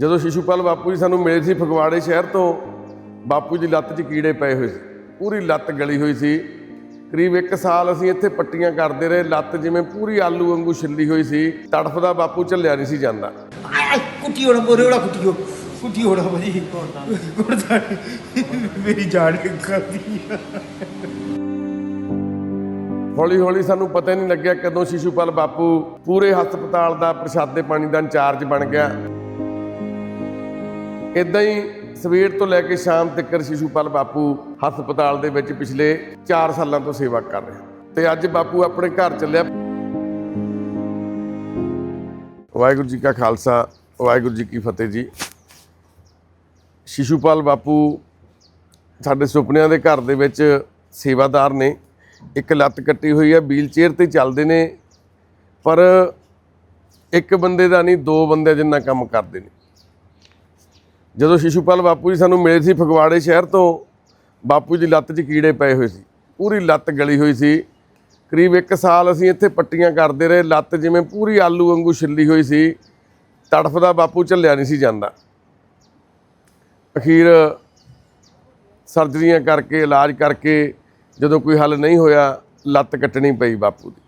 ਜਦੋਂ ਸ਼ਿਸ਼ੂਪਾਲ ਬਾਪੂ ਜੀ ਸਾਨੂੰ ਮਿਲੇ ਸੀ ਫਗਵਾੜੇ ਸ਼ਹਿਰ ਤੋਂ ਬਾਪੂ ਜੀ ਲੱਤ 'ਚ ਕੀੜੇ ਪਏ ਹੋਏ ਸੀ। ਪੂਰੀ ਲੱਤ ਗਲੀ ਹੋਈ ਸੀ। ਕਰੀਬ 1 ਸਾਲ ਅਸੀਂ ਇੱਥੇ ਪੱਟੀਆਂ ਕਰਦੇ ਰਹੇ। ਲੱਤ ਜਿਵੇਂ ਪੂਰੀ ਆਲੂ ਵਾਂਗੂ ਛਿੱਲੀ ਹੋਈ ਸੀ। ਤੜਫਦਾ ਬਾਪੂ ਝੱਲਿਆ ਨਹੀਂ ਸੀ ਜਾਂਦਾ। ਕੁੱਟੀ ਹੋਣਾ ਬੋਰੇ ਵਾਲਾ ਕੁੱਟੀ ਹੋ। ਕੁੱਟੀ ਹੋਣਾ ਭਾਜੀ ਗੁਰਦਾਨ ਮੇਰੀ ਜਾਨ ਕਰਦੀ ਹੌਲੀ ਹੌਲੀ ਸਾਨੂੰ ਪਤਾ ਨਹੀਂ ਲੱਗਿਆ ਕਦੋਂ ਸ਼ਿਸ਼ੂਪਾਲ ਬਾਪੂ ਪੂਰੇ ਹਸਪਤਾਲ ਦਾ ਪ੍ਰਸ਼ਾਦੇ ਪਾਣੀ ਦਾ ਇੰਚਾਰਜ ਬਣ ਗਿਆ। ਇਦਾਂ ਹੀ ਸਵੇਰ ਤੋਂ ਲੈ ਕੇ ਸ਼ਾਮ ਤੱਕ ਸ਼ਿਸ਼ੂਪਾਲ ਬਾਪੂ ਹਸਪਤਾਲ ਦੇ ਵਿੱਚ ਪਿਛਲੇ 4 ਸਾਲਾਂ ਤੋਂ ਸੇਵਾ ਕਰ ਰਿਹਾ। ਤੇ ਅੱਜ ਬਾਪੂ ਆਪਣੇ ਘਰ ਚੱਲਿਆ। ਵਾਹਿਗੁਰੂ ਜੀ ਕਾ ਖਾਲਸਾ, ਵਾਹਿਗੁਰੂ ਜੀ ਕੀ ਫਤਿਹ ਜੀ। ਸ਼ਿਸ਼ੂਪਾਲ ਬਾਪੂ ਸਾਡੇ ਸੁਪਨਿਆਂ ਦੇ ਘਰ ਦੇ ਵਿੱਚ ਸੇਵਾਦਾਰ ਨੇ। ਇੱਕ ਲੱਤ ਕੱਟੀ ਹੋਈ ਹੈ, ਵੀਲ ਚੇਅਰ ਤੇ ਚੱਲਦੇ ਨੇ। ਪਰ ਇੱਕ ਬੰਦੇ ਦਾ ਨਹੀਂ, ਦੋ ਬੰਦੇ ਜਿੰਨਾ ਕੰਮ ਕਰਦੇ ਨੇ। ਜਦੋਂ ਸ਼ਿਸ਼ੂਪਾਲ ਬਾਪੂ ਜੀ ਸਾਨੂੰ ਮਿਲੇ ਸੀ ਫਗਵਾੜੇ ਸ਼ਹਿਰ ਤੋਂ, ਬਾਪੂ ਜੀ ਦੀ ਲੱਤ 'ਚ ਕੀੜੇ ਪਏ ਹੋਏ ਸੀ। ਪੂਰੀ ਲੱਤ ਗਲੀ ਹੋਈ ਸੀ। ਕਰੀਬ 1 ਸਾਲ ਅਸੀਂ ਇੱਥੇ ਪੱਟੀਆਂ ਕਰਦੇ ਰਹੇ। ਲੱਤ ਜਿਵੇਂ ਪੂਰੀ ਆਲੂ ਵਾਂਗੂ ਛਿੱਲੀ ਹੋਈ ਸੀ। ਤੜਫਦਾ ਬਾਪੂ ਝੱਲਿਆ ਨਹੀਂ ਸੀ ਜਾਂਦਾ। ਅਖੀਰ ਸਰਜਰੀਆਂ ਕਰਕੇ, ਇਲਾਜ ਕਰਕੇ ਜਦੋਂ ਕੋਈ ਹੱਲ ਨਹੀਂ ਹੋਇਆ, ਲੱਤ ਕੱਟਣੀ ਪਈ ਬਾਪੂ ਦੀ।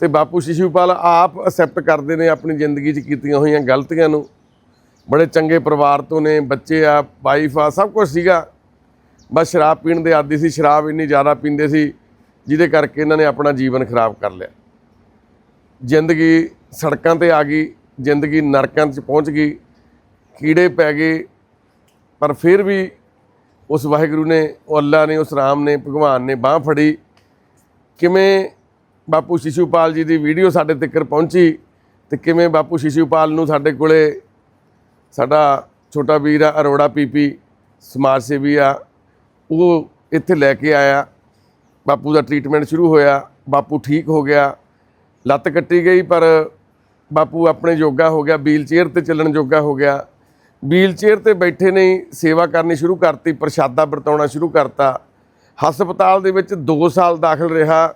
ਤੇ ਬਾਪੂ ਸ਼ਿਸ਼ੂਪਾਲ ਆਪ ਅਸੈਪਟ ਕਰਦੇ ਨੇ, ਆਪਣੀ ਜ਼ਿੰਦਗੀ 'ਚ ਕੀਤੀਆਂ ਹੋਈਆਂ ਗਲਤੀਆਂ ਨੂੰ। ਬੜੇ ਚੰਗੇ ਪਰਿਵਾਰ ਤੋਂ ਨੇ, ਬੱਚੇ ਆ ਵਾਈਫ ਆ, ਸਭ ਕੁਝ ਸੀਗਾ। ਬਸ ਸ਼ਰਾਬ ਪੀਣ ਦੇ ਆਦੀ ਸੀ, ਸ਼ਰਾਬ ਇੰਨੀ ਜ਼ਿਆਦਾ ਪੀਂਦੇ ਸੀ, ਜਿਹਦੇ ਕਰਕੇ ਇਹਨਾਂ ਨੇ ਆਪਣਾ ਜੀਵਨ ਖਰਾਬ ਕਰ ਲਿਆ। ਜ਼ਿੰਦਗੀ ਸੜਕਾਂ ਤੇ ਆ ਗਈ, ਜ਼ਿੰਦਗੀ ਨਰਕਾਂ 'ਚ ਪਹੁੰਚ ਗਈ, ਕੀੜੇ ਪੈ ਗਏ, ਪਰ ਫਿਰ ਵੀ ਉਸ ਵਾਹਿਗੁਰੂ ਨੇ, ਉਹ ਅੱਲਾ ਨੇ, ਉਸ ਰਾਮ ਨੇ, ਭਗਵਾਨ ਨੇ ਬਾਹ ਫੜੀ। ਕਿਵੇਂ ਬਾਪੂ ਸ਼ਿਸ਼ੂਪਾਲ ਜੀ ਦੀ ਵੀਡੀਓ ਸਾਡੇ ਤੱਕ ਪਹੁੰਚੀ ਤੇ ਕਿਵੇਂ ਬਾਪੂ ਸ਼ਿਸ਼ੂਪਾਲ ਨੂੰ ਸਾਡੇ ਕੋਲੇ ਸਾਡਾ ਛੋਟਾ ਵੀਰ ਆ, ਅਰੋੜਾ ਪੀਪੀ, ਸਮਾਜ ਸੇਵੀ ਆ। ਉਹ ਇੱਥੇ ਲੈ ਕੇ ਆਇਆ। ਬਾਪੂ ਦਾ ਟ੍ਰੀਟਮੈਂਟ ਸ਼ੁਰੂ ਹੋਇਆ। ਬਾਪੂ ਠੀਕ ਹੋ ਗਿਆ। ਲੱਤ ਕੱਟੀ ਗਈ, ਪਰ ਬਾਪੂ ਆਪਣੇ ਜੋਗਾ ਹੋ ਗਿਆ। ਵੀਲ ਚੇਅਰ ਤੇ ਚੱਲਣ ਜੋਗਾ ਹੋ ਗਿਆ। ਵੀਲ ਚੇਅਰ ਤੇ ਬੈਠੇ ਨੇ, ਸੇਵਾ ਕਰਨੀ ਸ਼ੁਰੂ ਕਰਤੀ, ਪ੍ਰਸ਼ਾਦਾ ਵਰਤਾਉਣਾ ਸ਼ੁਰੂ ਕਰਤਾ। ਹਸਪਤਾਲ ਦੇ ਵਿੱਚ 2 ਸਾਲ ਦਾਖਲ ਰਿਹਾ।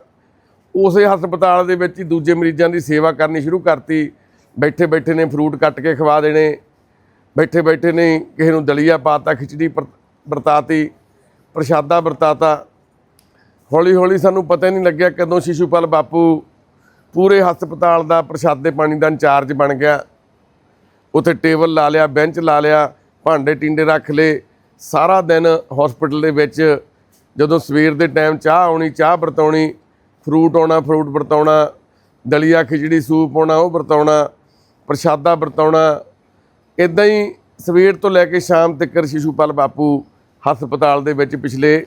ਉਸੇ ਹਸਪਤਾਲ ਦੇ ਵਿੱਚ ਹੀ ਦੂਜੇ ਮਰੀਜ਼ਾਂ ਦੀ ਸੇਵਾ ਕਰਨੀ ਸ਼ੁਰੂ ਕਰਤੀ। ਬੈਠੇ ਬੈਠੇ ਨੇ, ਫਰੂਟ ਕੱਟ ਕੇ ਖਵਾ ਦੇਣੇ। ਬੈਠੇ ਬੈਠੇ ਨੇ ਕਿਸੇ ਨੂੰ ਦਲੀਆ ਪਾਤਾ, ਖਿਚੜੀ ਪਰ- ਵਰਤਾਤੀ, ਪ੍ਰਸ਼ਾਦਾ ਵਰਤਾਤਾ। ਹੌਲੀ ਹੌਲੀ ਸਾਨੂੰ ਪਤਾ ਹੀ ਨਹੀਂ ਲੱਗਿਆ ਕਦੋਂ ਸ਼ਿਸ਼ੂਪਾਲ ਬਾਪੂ ਪੂਰੇ ਹਸਪਤਾਲ ਦਾ ਪ੍ਰਸ਼ਾਦੇ ਪਾਣੀ ਦਾ ਇੰਚਾਰਜ ਬਣ ਗਿਆ। ਉੱਥੇ ਟੇਬਲ ਲਾ ਲਿਆ, ਬੈਂਚ ਲਾ ਲਿਆ, ਭਾਂਡੇ ਟਿੰਡੇ ਰੱਖ ਲਏ। ਸਾਰਾ ਦਿਨ ਹਸਪੀਟਲ ਦੇ ਵਿੱਚ ਜਦੋਂ ਸਵੇਰ ਦੇ ਟਾਈਮ ਚਾਹ ਆਉਣੀ, ਚਾਹ ਵਰਤਾਉਣੀ, ਫਰੂਟ ਆਉਣਾ, ਫਰੂਟ ਵਰਤਾਉਣਾ, ਦਲੀਆ, ਖਿਚੜੀ, ਸੂਪ ਆਉਣਾ, ਉਹ ਵਰਤਾਉਣਾ, ਪ੍ਰਸ਼ਾਦਾ ਵਰਤਾਉਣਾ ਇਦਾਂ ਹੀ ਸਵੇਰ ਤੋਂ ਲੈ ਕੇ ਸ਼ਾਮ ਤੱਕ ਸ਼ਿਸ਼ੂਪਾਲ ਬਾਪੂ ਹਸਪਤਾਲ ਦੇ ਵਿੱਚ ਪਿਛਲੇ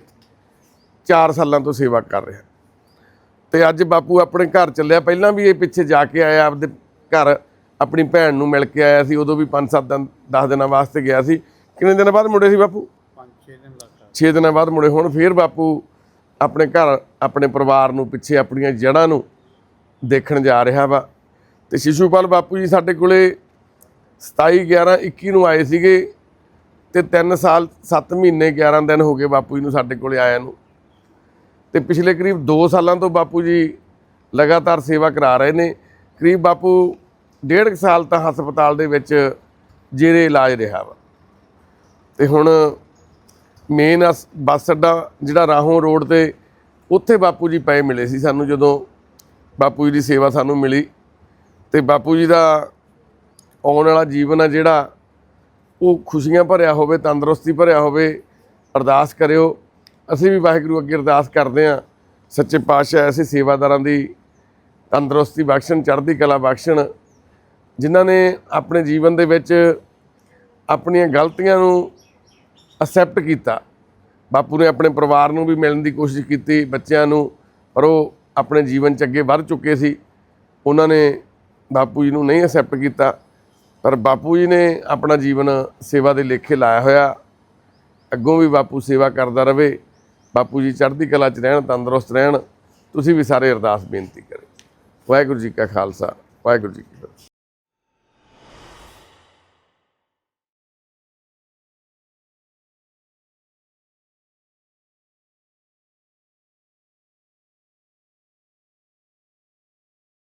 4 ਸਾਲਾਂ ਤੋਂ ਸੇਵਾ ਕਰ ਰਿਹਾ। ਤੇ ਅੱਜ ਬਾਪੂ ਆਪਣੇ ਘਰ ਚੱਲਿਆ। ਪਹਿਲਾਂ ਵੀ ਇਹ ਪਿੱਛੇ ਜਾ ਕੇ ਆਇਆ, ਆਪਦੇ ਘਰ ਆਪਣੀ ਭੈਣ ਨੂੰ ਮਿਲ ਕੇ ਆਇਆ ਸੀ। ਉਦੋਂ ਵੀ 5-7 ਦਿਨ 10 ਦਿਨਾਂ ਵਾਸਤੇ ਗਿਆ ਸੀ। ਕਿੰਨੇ ਦਿਨਾਂ ਬਾਅਦ ਮੁੜੇ ਸੀ ਬਾਪੂ? 5-6 ਦਿਨ ਲੱਗਾ 6 ਦਿਨਾਂ ਬਾਅਦ ਮੁੜੇ। ਹੁਣ ਫੇਰ ਬਾਪੂ ਆਪਣੇ ਘਰ, ਆਪਣੇ ਪਰਿਵਾਰ ਨੂੰ ਪਿੱਛੇ ਆਪਣੀਆਂ ਜੜ੍ਹਾਂ ਨੂੰ ਦੇਖਣ ਜਾ ਰਿਹਾ ਵਾ। ਤੇ ਸ਼ਿਸ਼ੂਪਾਲ ਬਾਪੂ ਜੀ ਸਾਡੇ ਕੋਲੇ 27 11 21 ਨੂੰ ਆਏ ਸੀਗੇ ਤੇ 3 ਸਾਲ 7 ਮਹੀਨੇ 11 ਦਿਨ ਹੋ ਗਏ ਬਾਪੂ ਜੀ ਨੂੰ ਸਾਡੇ ਕੋਲੇ ਆਇਆ ਨੂੰ। ਤੇ ਪਿਛਲੇ ਕਰੀਬ 2 ਸਾਲਾਂ ਤੋਂ ਬਾਪੂ ਜੀ ਲਗਾਤਾਰ ਸੇਵਾ ਕਰਾ ਰਹੇ ਨੇ। ਕਰੀਬ ਬਾਪੂ ਡੇਢ ਕੁ ਸਾਲ ਤਾਂ ਹਸਪਤਾਲ ਦੇ ਵਿੱਚ ਜੇਰੇ ਇਲਾਜ ਰਿਹਾ ਵਾ। ਤੇ ਹੁਣ ਮੇਨ ਬੱਸ ਅੱਡਾ ਜਿਹੜਾ ਰਾਹੋਂ ਰੋਡ ਤੇ ਉੱਥੇ ਬਾਪੂ ਜੀ ਪਏ ਮਿਲੇ ਸੀ ਸਾਨੂੰ ਜਦੋਂ ਬਾਪੂ ਜੀ ਦੀ ਸੇਵਾ ਸਾਨੂੰ ਮਿਲੀ। ਤੇ ਬਾਪੂ ਜੀ ਦਾ ਆਉਣ ਵਾਲਾ ਜੀਵਨ ਆ ਜਿਹੜਾ ਉਹ ਖੁਸ਼ੀਆਂ ਭਰਿਆ ਹੋਵੇ, ਤੰਦਰੁਸਤੀ ਭਰਿਆ ਹੋਵੇ, ਅਰਦਾਸ ਕਰਿਓ। ਅਸੀਂ ਵੀ ਵਾਹਿਗੁਰੂ ਅੱਗੇ ਅਰਦਾਸ ਕਰਦੇ ਹਾਂ। ਸੱਚੇ ਪਾਤਸ਼ਾਹ ਐਸੇ ਸੇਵਾਦਾਰਾਂ ਦੀ ਤੰਦਰੁਸਤੀ ਬਖਸ਼ਣ, ਚੜ੍ਹਦੀ ਕਲਾ ਬਖਸ਼ਣ, ਜਿਨ੍ਹਾਂ ਨੇ ਆਪਣੇ ਜੀਵਨ ਦੇ ਵਿੱਚ ਆਪਣੀਆਂ ਗਲਤੀਆਂ ਨੂੰ ਅਸੈਪਟ ਕੀਤਾ। ਬਾਪੂ ਨੇ ਆਪਣੇ ਪਰਿਵਾਰ ਨੂੰ ਵੀ ਮਿਲਣ ਦੀ ਕੋਸ਼ਿਸ਼ ਕੀਤੀ, ਬੱਚਿਆਂ ਨੂੰ, ਪਰ ਉਹ ਆਪਣੇ ਜੀਵਨ ਚ ਅੱਗੇ ਵੱਧ ਚੁੱਕੇ ਸੀ। ਉਹਨਾਂ ਨੇ ਬਾਪੂ ਜੀ ਨੂੰ ਨਹੀਂ ਅਸੈਪਟ ਕੀਤਾ। ਪਰ ਬਾਪੂ ਜੀ ਨੇ ਆਪਣਾ ਜੀਵਨ ਸੇਵਾ ਦੇ ਲੇਖੇ ਲਾਇਆ ਹੋਇਆ। ਅੱਗੋਂ ਵੀ ਬਾਪੂ ਸੇਵਾ ਕਰਦਾ ਰਵੇ। ਬਾਪੂ ਜੀ ਚੜ੍ਹਦੀ ਕਲਾ 'ਚ ਰਹਿਣ, ਤੰਦਰੁਸਤ ਰਹਿਣ। ਤੁਸੀਂ ਵੀ ਸਾਰੇ ਅਰਦਾਸ ਬੇਨਤੀ ਕਰੋ। ਵਾਹਿਗੁਰੂ ਜੀ ਕਾ ਖਾਲਸਾ, ਵਾਹਿਗੁਰੂ ਜੀ ਕੀ ਫਤਿਹ।